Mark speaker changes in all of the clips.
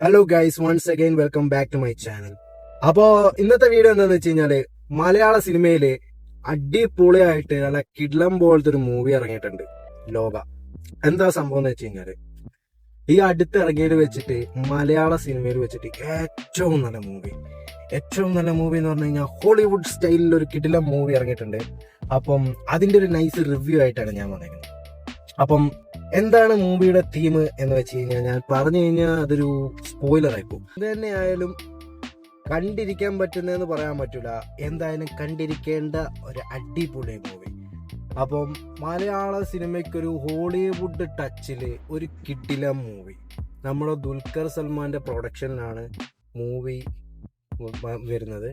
Speaker 1: Hello guys once again welcome back to my channel അപ്പോ ഇന്നത്തെ video എന്താന്ന് വെച്ച് കഴിഞ്ഞാൽ മലയാള സിനിമയിൽ അടിപൊളിയായിട്ട് നല്ല കിഡ്ലം പോലത്തെ ഒരു മൂവി ഇറങ്ങിയിട്ടുണ്ട് ലോക. എന്താ സംഭവം എന്ന് വെച്ച് കഴിഞ്ഞാൽ ഈ അടുത്ത് ഇറങ്ങിയത് വെച്ചിട്ട് മലയാള സിനിമയിൽ വെച്ചിട്ട് ഏറ്റവും നല്ല മൂവി ഏറ്റവും നല്ല മൂവി എന്ന് പറഞ്ഞു കഴിഞ്ഞാൽ ഹോളിവുഡ് സ്റ്റൈലിൽ ഒരു കിഡിലം മൂവി ഇറങ്ങിയിട്ടുണ്ട്. അപ്പം അതിന്റെ ഒരു നൈസ് റിവ്യൂ ആയിട്ടാണ് ഞാൻ വന്നിരിക്കുന്നത് അപ്പം എന്താണ് മൂവിയുടെ തീം എന്ന് വെച്ച് കഴിഞ്ഞാൽ ഞാൻ പറഞ്ഞു കഴിഞ്ഞാൽ അതൊരു സ്പോയിലർ ആയിപ്പോ ഇത് തന്നെ ആയാലും കണ്ടിരിക്കാൻ പറ്റുന്നതെന്ന് പറയാൻ പറ്റില്ല എന്തായാലും കണ്ടിരിക്കേണ്ട ഒരു അടിപൊളി മൂവി അപ്പം മലയാള സിനിമയ്ക്കൊരു ഹോളിവുഡ് ടച്ചിൽ ഒരു കിട്ടില മൂവി നമ്മുടെ ദുൽഖർ സൽമാന്റെ പ്രൊഡക്ഷനിലാണ് മൂവി വരുന്നത്.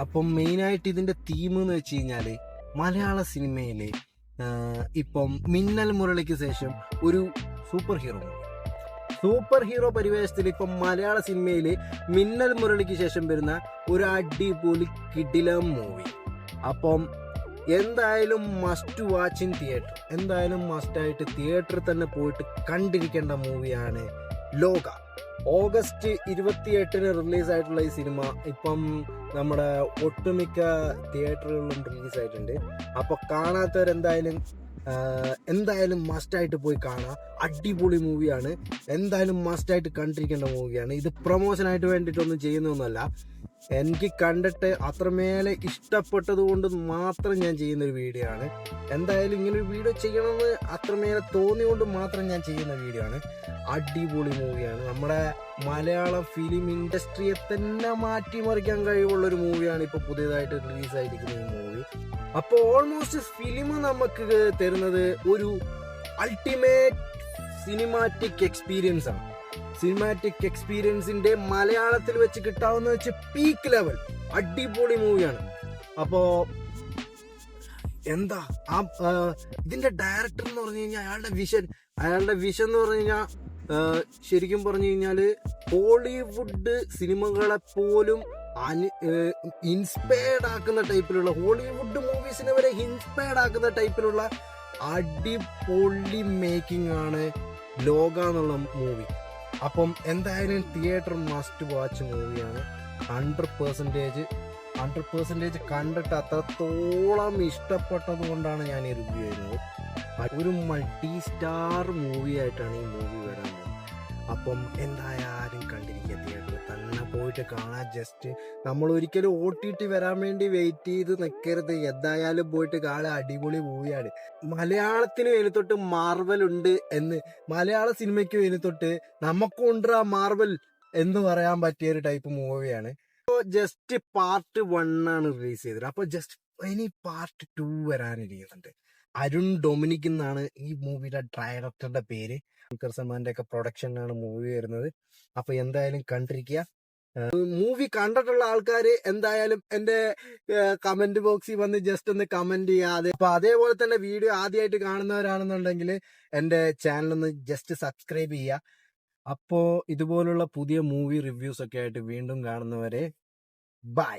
Speaker 1: അപ്പം മെയിനായിട്ട് ഇതിന്റെ തീം എന്ന് വെച്ച് കഴിഞ്ഞാൽ മലയാള സിനിമയിലെ ഇപ്പം മിന്നൽ മുരളിക്ക് ശേഷം ഒരു സൂപ്പർ ഹീറോ സൂപ്പർ ഹീറോ പരിവേഷത്തിൽ ഇപ്പം മലയാള സിനിമയിൽ മിന്നൽ മുരളിക്ക് ശേഷം വരുന്ന ഒരു അടിപൊളി കിടിലം മൂവി അപ്പം എന്തായാലും മസ്റ്റ് വാച്ച് ഇൻ തിയേറ്റർ എന്തായാലും മസ്റ്റായിട്ട് തിയേറ്ററിൽ തന്നെ പോയിട്ട് കണ്ടിരിക്കേണ്ട മൂവിയാണ് ലോക. ഓഗസ്റ്റ് ഇരുപത്തിയെട്ടിന് റിലീസ് ആയിട്ടുള്ള ഈ സിനിമ ഇപ്പം നമ്മുടെ ഒട്ടുമിക്ക തിയേറ്ററുകളിലും റിലീസായിട്ടുണ്ട്. അപ്പോൾ അപ്പൊ കാണാത്തവരെന്തായാലും എന്തായാലും മസ്റ്റായിട്ട് പോയി കാണാം. അടിപൊളി മൂവിയാണ്. എന്തായാലും മസ്റ്റായിട്ട് കണ്ടിരിക്കേണ്ട മൂവിയാണ്. ഇത് പ്രൊമോഷനായിട്ട് വേണ്ടിയിട്ടൊന്നും ചെയ്യുന്നൊന്നുമല്ല എനിക്ക് കണ്ടിട്ട് അത്രമേലെ ഇഷ്ടപ്പെട്ടത് കൊണ്ട് മാത്രം ഞാൻ ചെയ്യുന്ന ഒരു വീഡിയോ ആണ്. എന്തായാലും ഇങ്ങനെ ഒരു വീഡിയോ ചെയ്യണമെന്ന് അത്രമേലെ തോന്നിയുകൊണ്ട് മാത്രം ഞാൻ ചെയ്യുന്ന വീഡിയോ ആണ്. അടിപൊളി മൂവിയാണ് നമ്മുടെ മലയാള ഫിലിം ഇൻഡസ്ട്രിയെ തന്നെ മാറ്റിമറിക്കാൻ കഴിവുള്ള ഒരു മൂവിയാണ് ഇപ്പോൾ പുതിയതായിട്ട് റിലീസായിരിക്കുന്ന ഈ മൂവി അപ്പോൾ ഓൾമോസ്റ്റ് ഫിലിം നമുക്ക് തരുന്നത് ഒരു അൾട്ടിമേറ്റ് സിനിമാറ്റിക് എക്സ്പീരിയൻസ് ആണ്. സിനിമാറ്റിക് എക്സ്പീരിയൻസിന്റെ മലയാളത്തിൽ വെച്ച് കിട്ടാവുന്ന വെച്ച് പീക്ക് ലെവൽ അടിപൊളി മൂവിയാണ് അപ്പോ എന്താ? ആ ഇതിന്റെ ഡയറക്ടർ എന്ന് പറഞ്ഞു കഴിഞ്ഞാൽ അയാളുടെ വിഷൻ അയാളുടെ വിഷൻ എന്ന് പറഞ്ഞു കഴിഞ്ഞാൽ ശരിക്കും പറഞ്ഞു കഴിഞ്ഞാൽ ഹോളിവുഡ് സിനിമകളെ പോലും ഇൻസ്പയർഡ് ആക്കുന്ന ടൈപ്പിലുള്ള ഹോളിവുഡ് മൂവീസിനെ വരെ ഇൻസ്പയർഡ് ആക്കുന്ന ടൈപ്പിലുള്ള അടിപൊളി മേക്കിംഗ് ആണ് ലോക എന്നുള്ള മൂവി അപ്പം എന്തായാലും തിയേറ്റർ മസ്റ്റ് വാച്ച് മൂവിയാണ് ഹൺഡ്രഡ് പെർസെന്റേജ് ഹൺഡ്രഡ് പെർസെന്റേജ് കണ്ടിട്ട് അത്രത്തോളം ഇഷ്ടപ്പെട്ടത് കൊണ്ടാണ് ഞാൻ ഈ റിവ്യൂ ചെയ്യുന്നത് ഒരു മൾട്ടി സ്റ്റാർ മൂവി ആയിട്ടാണ് ഈ മൂവി വരാൻ അപ്പം എന്തായാലും കണ്ടിരിക്കുക തിയേറ്ററിൽ തന്നെ പോയിട്ട് കാണാൻ ജസ്റ്റ് നമ്മൾ ഒരിക്കലും ഒ ടി ടി വരാൻ വേണ്ടി വെയിറ്റ് ചെയ്ത് നിൽക്കരുത് എന്തായാലും പോയിട്ട് കാണാൻ അടിപൊളി മൂവിയാണ് മലയാളത്തിന് തൊട്ട് മാർവൽ ഉണ്ട് എന്ന് മലയാള സിനിമയ്ക്ക് തൊട്ട് നമുക്കുണ്ട് ആ മാർവൽ എന്ന് പറയാൻ പറ്റിയ ഒരു ടൈപ്പ് മൂവിയാണ് ജസ്റ്റ് പാർട്ട് വൺ ആണ് റിലീസ് ചെയ്തത്. അപ്പോൾ ജസ്റ്റ് ഇനി പാർട്ട് ടു വരാനിരിക്കുന്നുണ്ട്. അരുൺ ഡൊമിനിക് എന്നാണ് ഈ മൂവിയുടെ ഡയറക്ടറുടെ പേര്. ദുൽഖർ സൽമാന്റെ ഒക്കെ പ്രൊഡക്ഷനാണ് മൂവി വരുന്നത്. അപ്പൊ എന്തായാലും കണ്ടിരിക്കുക. മൂവി കണ്ടിട്ടുള്ള ആൾക്കാർ എന്തായാലും എന്റെ കമന്റ് ബോക്സിൽ വന്ന് ജസ്റ്റ് ഒന്ന് കമന്റ് ചെയ്യാതെ അപ്പൊ അതേപോലെ തന്നെ വീഡിയോ ആദ്യമായിട്ട് കാണുന്നവരാണെന്നുണ്ടെങ്കിൽ എന്റെ ചാനൽ ഒന്ന് ജസ്റ്റ് സബ്സ്ക്രൈബ് ചെയ്യുക. അപ്പോ ഇതുപോലുള്ള പുതിയ മൂവി റിവ്യൂസ് ഒക്കെ ആയിട്ട് വീണ്ടും കാണുന്നവരെ ബൈ